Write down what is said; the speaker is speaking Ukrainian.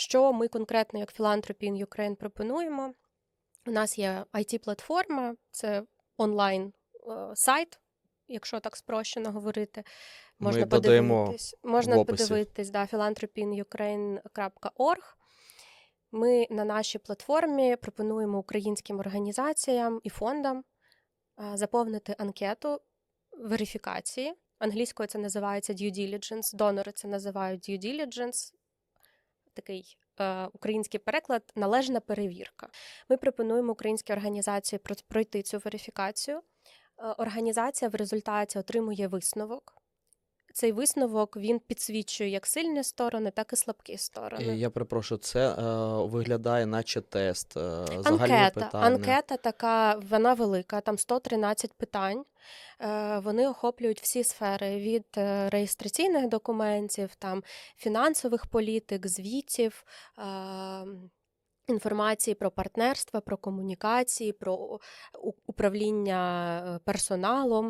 Що ми конкретно як Philanthropy in Ukraine пропонуємо? У нас є IT-платформа, це онлайн е, сайт, якщо так спрощено говорити. Можна додаємо подивитись, можна в описі. подивитись да, philanthropyinukraine.org. Ми на нашій платформі пропонуємо українським організаціям і фондам е, заповнити анкету верифікації. Англійською це називається due diligence, донори це називають due diligence. Такий е, український переклад належна перевірка. Ми пропонуємо українській організації пройти цю верифікацію. Е, Організація в результаті отримує висновок. Цей висновок він підсвічує як сильні сторони, так і слабкі сторони. Я перепрошую, це е, виглядає, наче тест. Е, Анкета, питання. анкета така, вона велика, там 113 питань. Е, Вони охоплюють всі сфери від е, реєстраційних документів, там фінансових політик, звітів. е, Інформації про партнерства, про комунікації, про управління е, персоналом,